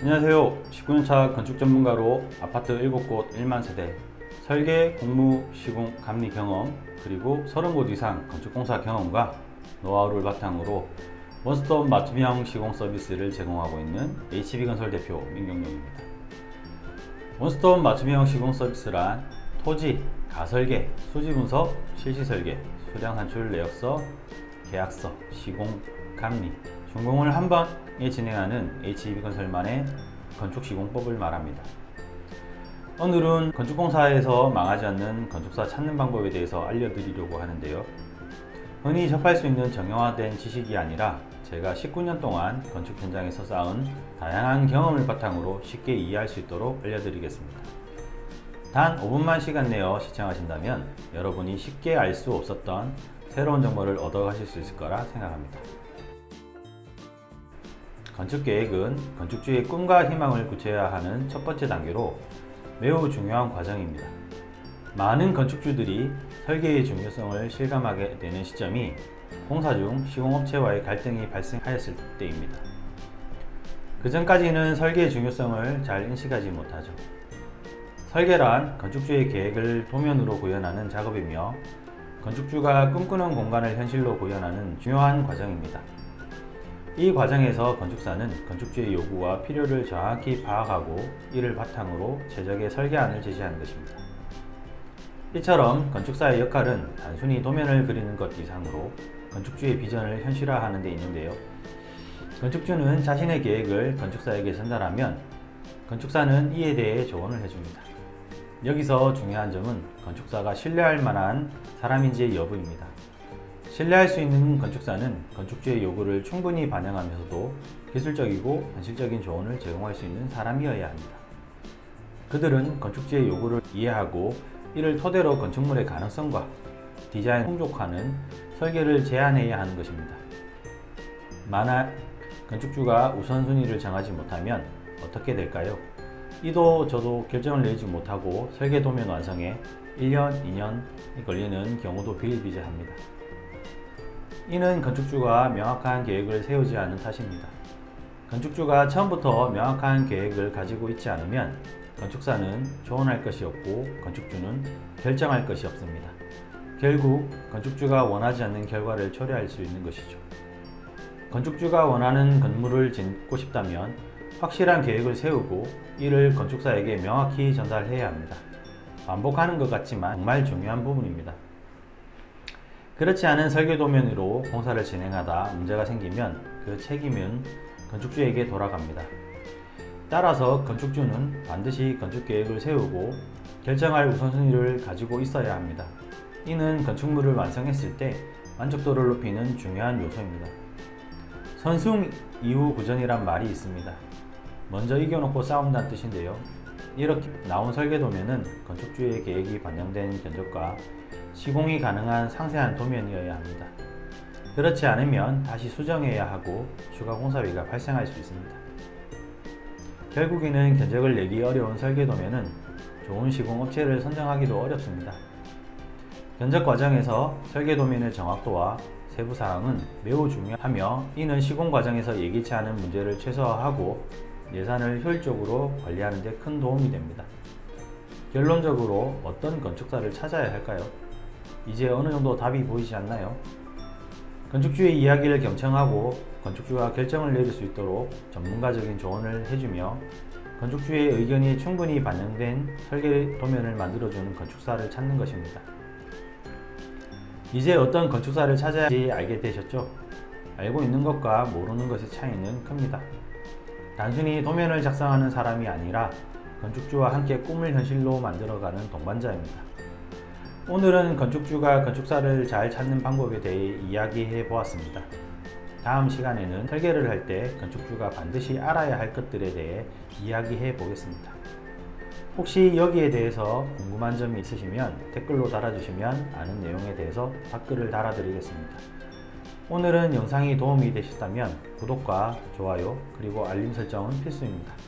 안녕하세요. 19년차 건축 전문가로 아파트 7곳 1만 세대, 설계, 공무, 시공, 감리 경험, 그리고 30곳 이상 건축공사 경험과 노하우를 바탕으로 원스톱 맞춤형 시공 서비스를 제공하고 있는 HB건설 대표 민경영입니다. 원스톱 맞춤형 시공 서비스란 토지, 가설계, 수지 분석, 실시 설계, 수량 산출 내역서, 계약서, 시공, 감리, 준공을 한 번에 진행하는 HB건설만의 건축 시공법을 말합니다. 오늘은 건축공사에서 망하지 않는 건축사 찾는 방법에 대해서 알려드리려고 하는데요. 흔히 접할 수 있는 정형화된 지식이 아니라 제가 19년 동안 건축 현장에서 쌓은 다양한 경험을 바탕으로 쉽게 이해할 수 있도록 알려드리겠습니다. 단 5분만 시간 내어 시청하신다면 여러분이 쉽게 알 수 없었던 새로운 정보를 얻어가실 수 있을 거라 생각합니다. 건축 계획은 건축주의 꿈과 희망을 구체화하는 첫 번째 단계로 매우 중요한 과정입니다. 많은 건축주들이 설계의 중요성을 실감하게 되는 시점이 공사 중 시공업체와의 갈등이 발생하였을 때입니다. 그 전까지는 설계의 중요성을 잘 인식하지 못하죠. 설계란 건축주의 계획을 도면으로 구현하는 작업이며 건축주가 꿈꾸는 공간을 현실로 구현하는 중요한 과정입니다. 이 과정에서 건축사는 건축주의 요구와 필요를 정확히 파악하고 이를 바탕으로 최적의 설계안을 제시하는 것입니다. 이처럼 건축사의 역할은 단순히 도면을 그리는 것 이상으로 건축주의 비전을 현실화하는 데 있는데요. 건축주는 자신의 계획을 건축사에게 전달하면 건축사는 이에 대해 조언을 해줍니다. 여기서 중요한 점은 건축사가 신뢰할 만한 사람인지의 여부입니다. 신뢰할 수 있는 건축사는 건축주의 요구를 충분히 반영하면서도 기술적이고 현실적인 조언을 제공할 수 있는 사람이어야 합니다. 그들은 건축주의 요구를 이해하고 이를 토대로 건축물의 가능성과 디자인 풍족화는 설계를 제안해야 하는 것입니다. 만약 건축주가 우선순위를 정하지 못하면 어떻게 될까요? 이도 저도 결정을 내지 못하고 설계 도면 완성에 1년, 2년이 걸리는 경우도 비일비재합니다. 이는 건축주가 명확한 계획을 세우지 않은 탓입니다. 건축주가 처음부터 명확한 계획을 가지고 있지 않으면 건축사는 조언할 것이 없고 건축주는 결정할 것이 없습니다. 결국 건축주가 원하지 않는 결과를 초래할 수 있는 것이죠. 건축주가 원하는 건물을 짓고 싶다면 확실한 계획을 세우고 이를 건축사에게 명확히 전달해야 합니다. 반복하는 것 같지만 정말 중요한 부분입니다. 그렇지 않은 설계 도면으로 공사를 진행하다 문제가 생기면 그 책임은 건축주에게 돌아갑니다. 따라서 건축주는 반드시 건축 계획을 세우고 결정할 우선순위를 가지고 있어야 합니다. 이는 건축물을 완성했을 때 만족도를 높이는 중요한 요소입니다. 선승 이후 구전이란 말이 있습니다. 먼저 이겨놓고 싸운다는 뜻인데요. 이렇게 나온 설계 도면은 건축주의 계획이 반영된 견적과 시공이 가능한 상세한 도면이어야 합니다. 그렇지 않으면 다시 수정해야 하고 추가 공사비가 발생할 수 있습니다. 결국에는 견적을 내기 어려운 설계 도면은 좋은 시공 업체를 선정하기도 어렵습니다. 견적 과정에서 설계 도면의 정확도와 세부 사항은 매우 중요하며 이는 시공 과정에서 예기치 않은 문제를 최소화하고 예산을 효율적으로 관리하는 데 큰 도움이 됩니다. 결론적으로 어떤 건축사를 찾아야 할까요? 이제 어느 정도 답이 보이지 않나요? 건축주의 이야기를 경청하고 건축주가 결정을 내릴 수 있도록 전문가적인 조언을 해주며 건축주의 의견이 충분히 반영된 설계 도면을 만들어주는 건축사를 찾는 것입니다. 이제 어떤 건축사를 찾아야 할지 알게 되셨죠? 알고 있는 것과 모르는 것의 차이는 큽니다. 단순히 도면을 작성하는 사람이 아니라 건축주와 함께 꿈을 현실로 만들어가는 동반자입니다. 오늘은 건축주가 건축사를 잘 찾는 방법에 대해 이야기해 보았습니다. 다음 시간에는 설계를 할 때 건축주가 반드시 알아야 할 것들에 대해 이야기해 보겠습니다. 혹시 여기에 대해서 궁금한 점이 있으시면 댓글로 달아주시면 아는 내용에 대해서 댓글을 달아드리겠습니다. 오늘은 영상이 도움이 되셨다면 구독과 좋아요 그리고 알림 설정은 필수입니다.